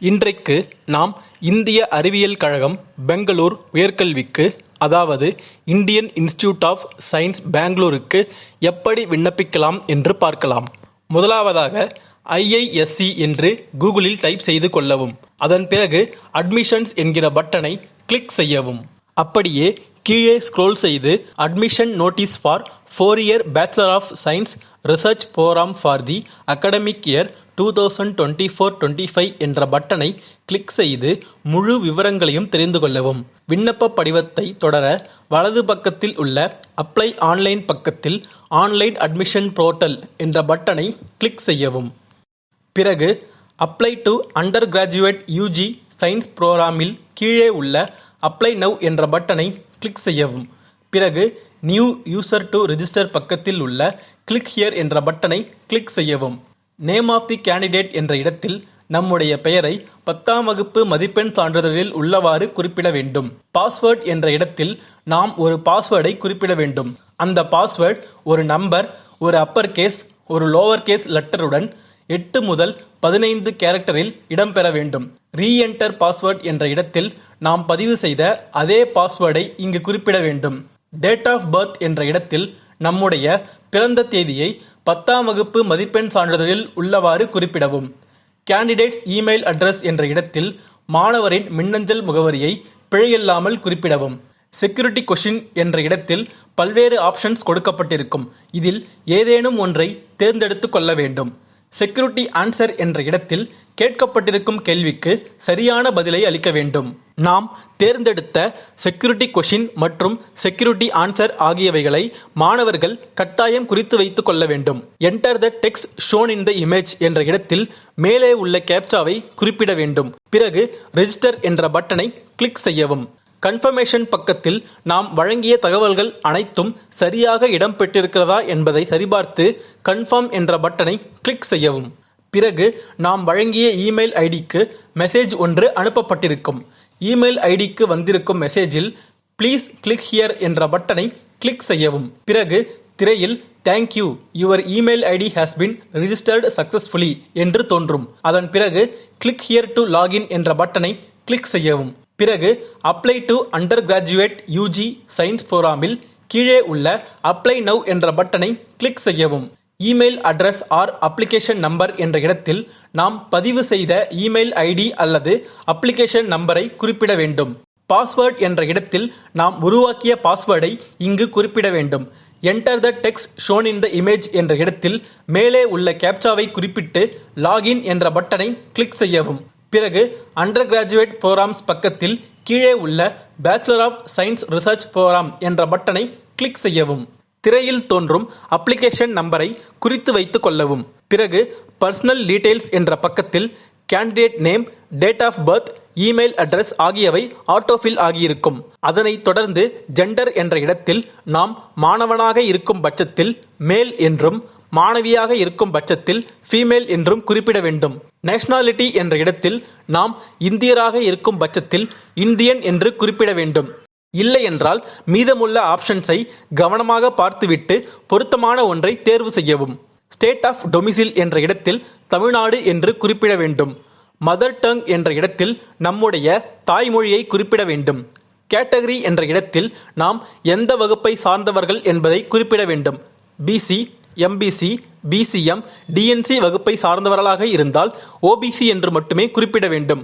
இன்றைக்கு நாம் இந்திய அறிவியல் கழகம் பெங்களூர் உயர்கல்விக்கு அதாவது இந்தியன் இன்ஸ்டிடியூட் ஆஃப் சயின்ஸ் பெங்களூருக்கு எப்படி விண்ணப்பிக்கலாம் என்று பார்க்கலாம். முதலாவதாக ஐஐஎஸ்சி என்று கூகுளில் டைப் செய்து கொள்ளவும். அதன் பிறகு அட்மிஷன்ஸ் என்கிற பட்டனை கிளிக் செய்யவும். அப்படியே கீழே ஸ்க்ரோல் செய்து admission notice for four year bachelor of science research program for the academic year two thousand twenty four twenty five என்ற பட்டனை கிளிக் செய்து முழு விவரங்களையும் தெரிந்து கொள்ளவும். விண்ணப்ப படிவத்தை தொடர வலது பக்கத்தில் உள்ள அப்ளை ஆன்லைன் பக்கத்தில் ஆன்லைன் அட்மிஷன் போர்ட்டல் என்ற பட்டனை கிளிக் செய்யவும். பிறகு apply to undergraduate UG science ப்ரோக்ராமில் கீழே உள்ள அப்ளை நவ் என்ற பட்டனை கிளிக் செய்யவும். பிறகு நியூ யூசர் டு ரிஜிஸ்டர் பக்கத்தில் உள்ள கிளிக் ஹியர் என்ற பட்டனை கிளிக் செய்யவும். நேம் ஆஃப் தி கேண்டிடேட் என்ற இடத்தில் நம்முடைய பெயரை பத்தாம் வகுப்பு மதிப்பெண் சான்றிதழில் உள்ளவாறு குறிப்பிட வேண்டும். பாஸ்வேர்ட் என்ற இடத்தில் நாம் ஒரு பாஸ்வேர்டை குறிப்பிட வேண்டும். அந்த பாஸ்வேர்ட் ஒரு நம்பர் ஒரு அப்பர் கேஸ் ஒரு லோவர் கேஸ் லெட்டருடன் எட்டு முதல் பதினைந்து கேரக்டரில் இடம்பெற வேண்டும். ரீஎன்டர் பாஸ்வேர்ட் என்ற இடத்தில் நாம் பதிவு செய்த அதே பாஸ்வேர்டை இங்கு குறிப்பிட வேண்டும். டேட் ஆஃப் பர்த் என்ற இடத்தில் நம்முடைய பிறந்த தேதியை பத்தாம் வகுப்பு மதிப்பெண் சான்றிதழில் உள்ளவாறு குறிப்பிடவும். கேண்டிடேட்ஸ் இமெயில் அட்ரஸ் என்ற இடத்தில் மாணவரின் மின்னஞ்சல் முகவரியை பிழையில்லாமல் குறிப்பிடவும். செக்யூரிட்டி கொஷின் என்ற இடத்தில் பல்வேறு ஆப்ஷன்ஸ் கொடுக்கப்பட்டிருக்கும். இதில் ஏதேனும் ஒன்றை தேர்ந்தெடுத்து கொள்ள வேண்டும். செக்யூரிட்டி ஆன்சர் என்ற இடத்தில் கேட்கப்பட்டிருக்கும் கேள்விக்கு சரியான பதிலை அளிக்க வேண்டும். நாம் தேர்ந்தெடுத்த செக்யூரிட்டி கொஷின் மற்றும் செக்யூரிட்டி ஆன்சர் ஆகியவைகளை மாணவர்கள் கட்டாயம் குறித்து வைத்துக் கொள்ள வேண்டும். Enter the text shown in the image என்ற இடத்தில் மேலே உள்ள கேப்சாவை குறிப்பிட வேண்டும். பிறகு ரெஜிஸ்டர் என்ற பட்டனை கிளிக் செய்யவும். கன்ஃபர்மேஷன் பக்கத்தில் நாம் வழங்கிய தகவல்கள் அனைத்தும் சரியாக இடம்பெற்றிருக்கிறதா என்பதை சரிபார்த்து கன்ஃபார்ம் என்ற பட்டனை கிளிக் செய்யவும். பிறகு நாம் வழங்கிய இமெயில் ஐடிக்கு மெசேஜ் ஒன்று அனுப்பப்பட்டிருக்கும். இமெயில் ஐடிக்கு வந்திருக்கும் மெசேஜில் ப்ளீஸ் கிளிக் ஹியர் என்ற பட்டனை கிளிக் செய்யவும். பிறகு திரையில் thank you your email ID has been registered successfully என்று தோன்றும். அதன் பிறகு கிளிக் ஹியர் டு லாகின் என்ற பட்டனை கிளிக் செய்யவும். பிறகு apply to undergraduate UG science ப்ரோக்ராமில் கீழே உள்ள அப்ளை நவ் என்ற பட்டனை கிளிக் செய்யவும். Email address or application number என்ற இடத்தில் நாம் பதிவு செய்த இமெயில் ஐடி அல்லது அப்ளிகேஷன் நம்பரை குறிப்பிட வேண்டும். பாஸ்வேர்ட் என்ற இடத்தில் நாம் உருவாக்கிய பாஸ்வேர்டை இங்கு குறிப்பிட வேண்டும். Enter the text shown in the image என்ற இடத்தில் மேலே உள்ள கேப்சாவை குறிப்பிட்டு லாகின் என்ற பட்டனை கிளிக் செய்யவும். பிறகு அண்டர் கிராஜுவேட் ப்ரோக்ராம்ஸ் பக்கத்தில் கீழே உள்ள bachelor of science research program என்ற பட்டனை கிளிக் செய்யவும். திரையில் தோன்றும் அப்ளிகேஷன் நம்பரை குறித்து வைத்து கொள்ளவும். பிறகு பர்சனல் டீடைல்ஸ் என்ற பக்கத்தில் candidate name date of birth email address ஆகியவை ஆட்டோஃபில் ஆகியிருக்கும். அதனைத் தொடர்ந்து ஜெண்டர் என்ற இடத்தில் நாம் மாணவனாக இருக்கும் பட்சத்தில் மேல் என்றும் மாணவியாக இருக்கும் பட்சத்தில் ஃபீமேல் என்றும் குறிப்பிட வேண்டும். நேஷனாலிட்டி என்ற இடத்தில் நாம் இந்தியராக இருக்கும் பட்சத்தில் இந்தியன் என்று குறிப்பிட வேண்டும். இல்லை என்றால் மீதமுள்ள ஆப்ஷன்ஸை கவனமாக பார்த்துவிட்டு பொருத்தமான ஒன்றை தேர்வு செய்யவும். ஸ்டேட் ஆஃப் டொமிசில் என்ற இடத்தில் தமிழ்நாடு என்று குறிப்பிட வேண்டும். மதர் டங் என்ற இடத்தில் நம்முடைய தாய்மொழியை குறிப்பிட வேண்டும். கேட்டகரி என்ற இடத்தில் நாம் எந்த வகுப்பை சார்ந்தவர்கள் என்பதை குறிப்பிட வேண்டும். பிசி எம்பிசி பிசிஎம் டிஎன்சி வகுப்பை சார்ந்தவர்களாக இருந்தால் ஓபிசி என்று மட்டுமே குறிப்பிட வேண்டும்.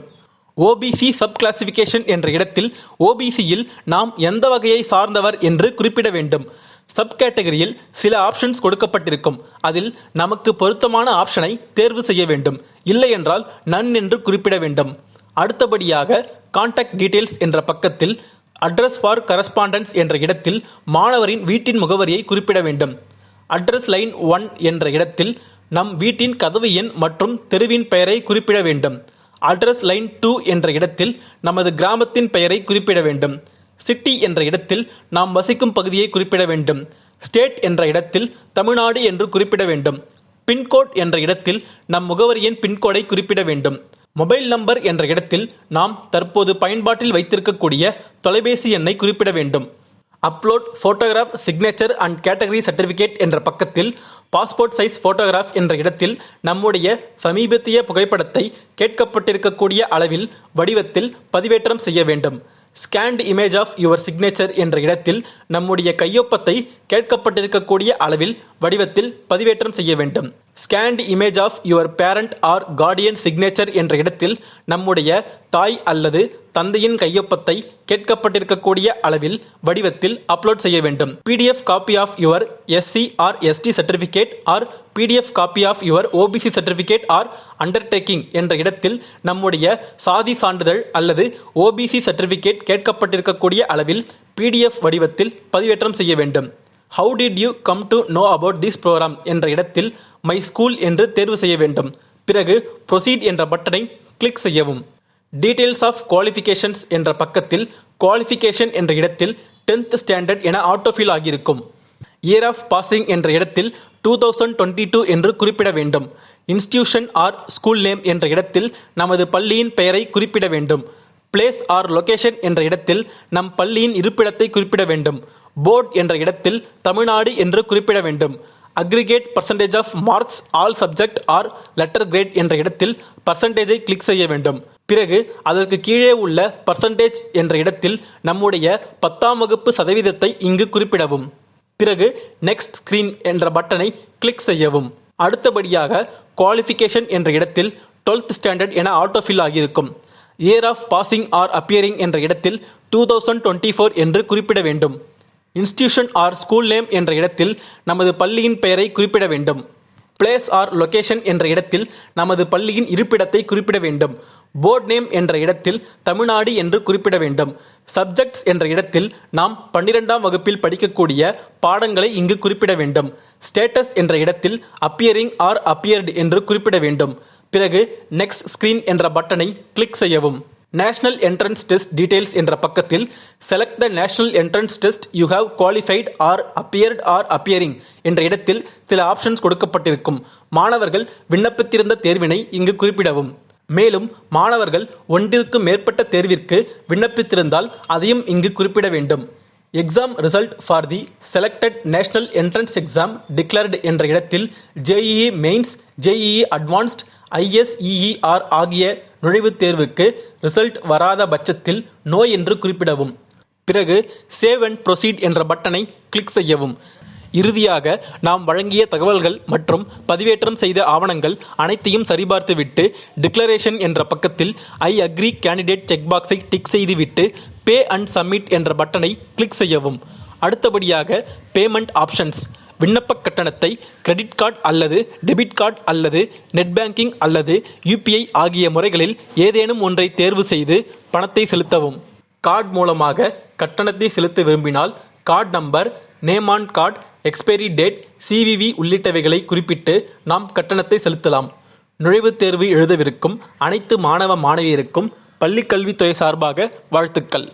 ஓபிசி சப் கிளாசிஃபிகேஷன் என்ற இடத்தில் ஓபிசியில் நாம் எந்த வகையை சார்ந்தவர் என்று குறிப்பிட வேண்டும். சப் கேட்டகரியில் சில ஆப்ஷன்ஸ் கொடுக்கப்பட்டிருக்கும். அதில் நமக்கு பொருத்தமான ஆப்ஷனை தேர்வு செய்ய வேண்டும். இல்லை என்றால் நன் என்று குறிப்பிட வேண்டும். அடுத்தபடியாக கான்டாக்ட் டீடைல்ஸ் என்ற பக்கத்தில் அட்ரஸ் ஃபார் கரஸ்பாண்டன்ஸ் என்ற இடத்தில் மாணவரின் வீட்டின் முகவரியை குறிப்பிட வேண்டும். அட்ரஸ் லைன் ஒன் என்ற இடத்தில் நம் வீட்டின் கதவு எண் மற்றும் தெருவின் பெயரை குறிப்பிட வேண்டும். அட்ரஸ் லைன் டூ என்ற இடத்தில் நமது கிராமத்தின் பெயரை குறிப்பிட வேண்டும். சிட்டி என்ற இடத்தில் நாம் வசிக்கும் பகுதியை குறிப்பிட வேண்டும். ஸ்டேட் என்ற இடத்தில் தமிழ்நாடு என்று குறிப்பிட வேண்டும். பின்கோட் என்ற இடத்தில் நம் முகவரியின் பின்கோடை குறிப்பிட வேண்டும். மொபைல் நம்பர் என்ற இடத்தில் நாம் தற்போது பயன்பாட்டில் வைத்திருக்கக்கூடிய தொலைபேசி எண்ணை குறிப்பிட வேண்டும். Upload photograph signature and category certificate என்ற பக்கத்தில் பாஸ்போர்ட் சைஸ் ஃபோட்டோகிராஃப் என்ற இடத்தில் நம்முடைய சமீபத்திய புகைப்படத்தை கேட்கப்பட்டிருக்கக்கூடிய அளவில் வடிவத்தில் பதிவேற்றம் செய்ய வேண்டும். Scanned image of your signature என்ற இடத்தில் நம்முடைய கையொப்பத்தை கேட்கப்பட்டிருக்கக்கூடிய அளவில் வடிவத்தில் பதிவேற்றம் செய்ய வேண்டும். Scanned image of your parent or guardian signature என்ற இடத்தில் நம்முடைய தாய் அல்லது தந்தையின் கையொப்பத்தை கேட்கப்பட்டிருக்கக்கூடிய அளவில் வடிவத்தில் அப்லோட் செய்ய வேண்டும். PDF copy of your SC or ST certificate or PDF copy of your OBC certificate or undertaking என்ற இடத்தில் நம்முடைய சாதி சான்றிதழ் அல்லது ஓபிசி சர்டிஃபிகேட் கேட்கப்பட்டிருக்கக்கூடிய அளவில் பிடிஎஃப் வடிவத்தில் பதிவேற்றம் செய்ய வேண்டும். How did you come to know about this program என்ற இடத்தில் மை ஸ்கூல் என்று தேர்வு செய்ய வேண்டும். பிறகு ப்ரொசீட் என்ற பட்டனை கிளிக் செய்யவும். டீடைல்ஸ் ஆஃப் குவாலிஃபிகேஷன்ஸ் என்ற பக்கத்தில் குவாலிஃபிகேஷன் என்ற இடத்தில் டென்த் ஸ்டாண்டர்ட் என ஆட்டோஃபில் ஆகியிருக்கும். இயர் ஆஃப் பாசிங் என்ற இடத்தில் டூ தௌசண்ட் டுவெண்ட்டி டூ என்று குறிப்பிட வேண்டும். இன்ஸ்டியூஷன் ஆர் ஸ்கூல் நேம் என்ற இடத்தில் நமது பள்ளியின் பெயரை குறிப்பிட வேண்டும். பிளேஸ் ஆர் லொகேஷன் என்ற இடத்தில் நம் பள்ளியின் இருப்பிடத்தை குறிப்பிட வேண்டும். போர்ட் என்ற இடத்தில் தமிழ்நாடு என்று குறிப்பிட வேண்டும். Aggregate percentage of marks all subject or letter grade என்ற இடத்தில் பர்சன்டேஜை கிளிக் செய்ய வேண்டும். பிறகு அதற்கு கீழே உள்ள பர்சன்டேஜ் என்ற இடத்தில் நம்முடைய பத்தாம் வகுப்பு சதவீதத்தை இங்கு குறிப்பிடவும். பிறகு நெக்ஸ்ட் ஸ்கிரீன் என்ற பட்டனை கிளிக் செய்யவும். அடுத்தபடியாக குவாலிஃபிகேஷன் என்ற இடத்தில் 12th ஸ்டாண்டர்ட் என ஆட்டோஃபில் ஆகியிருக்கும். Year of passing or appearing என்ற இடத்தில் டூ தௌசண்ட் டுவெண்ட்டி ஃபோர் என்று குறிப்பிட வேண்டும். இன்ஸ்டியூஷன் ஆர் ஸ்கூல் நேம் என்ற இடத்தில் நமது பள்ளியின் பெயரை குறிப்பிட வேண்டும். பிளேஸ் ஆர் லொகேஷன் என்ற இடத்தில் நமது பள்ளியின் இருப்பிடத்தை குறிப்பிட வேண்டும். போர்ட் நேம் என்ற இடத்தில் தமிழ்நாடு என்று குறிப்பிட வேண்டும். சப்ஜெக்ட்ஸ் என்ற இடத்தில் நாம் பன்னிரெண்டாம் வகுப்பில் படிக்கக்கூடிய பாடங்களை இங்கு குறிப்பிட வேண்டும். ஸ்டேட்டஸ் என்ற இடத்தில் அப்பியரிங் ஆர் அப்பியர்டு என்று குறிப்பிட வேண்டும். பிறகு நெக்ஸ்ட் ஸ்கிரீன் என்ற பட்டனை கிளிக் செய்யவும். நேஷனல் என்ட்ரன்ஸ் டெஸ்ட் டீடைல்ஸ் என்ற பக்கத்தில் select the national entrance test you have qualified or appeared or appearing என்ற இடத்தில் சில ஆப்ஷன்ஸ் கொடுக்கப்பட்டிருக்கும். மாணவர்கள் விண்ணப்பித்திருந்த தேர்வினை இங்கு குறிப்பிடவும். மேலும் மாணவர்கள் ஒன்றிற்கும் மேற்பட்ட தேர்விற்கு விண்ணப்பித்திருந்தால் அதையும் இங்கு குறிப்பிட வேண்டும். Exam result for the selected national entrance exam declared என்ற இடத்தில் JEE Mains JEE Advanced IISER ஆகிய நுழைவுத் தேர்வுக்கு ரிசல்ட் வராத பட்சத்தில் நோ என்று குறிப்பிடவும். பிறகு சேவ் அண்ட் ப்ரொசீட் என்ற பட்டனை கிளிக் செய்யவும். இறுதியாக நாம் வழங்கிய தகவல்கள் மற்றும் பதிவேற்றம் செய்த ஆவணங்கள் அனைத்தையும் சரிபார்த்துவிட்டு டிக்ளரேஷன் என்ற பக்கத்தில் ஐ அக்ரி கேண்டிடேட் செக்பாக்ஸை டிக் செய்துவிட்டு பே அண்ட் சப்மிட் என்ற பட்டனை கிளிக் செய்யவும். அடுத்தபடியாக பேமெண்ட் ஆப்ஷன்ஸ். விண்ணப்ப கட்டணத்தை கிரெடிட் கார்டு அல்லது டெபிட் கார்டு அல்லது நெட் பேங்கிங் அல்லது யூபிஐ ஆகிய முறைகளில் ஏதேனும் ஒன்றை தேர்வு செய்து பணத்தை செலுத்தவும். கார்டு மூலமாக கட்டணத்தை செலுத்த விரும்பினால் card number name on card expiry date CVV உள்ளிட்டவைகளை குறிப்பிட்டு நாம் கட்டணத்தை செலுத்தலாம். நுழைவுத் தேர்வு எழுதவிருக்கும் அனைத்து மாணவ மாணவியருக்கும் பள்ளிக்கல்வித்துறை சார்பாக வாழ்த்துக்கள்.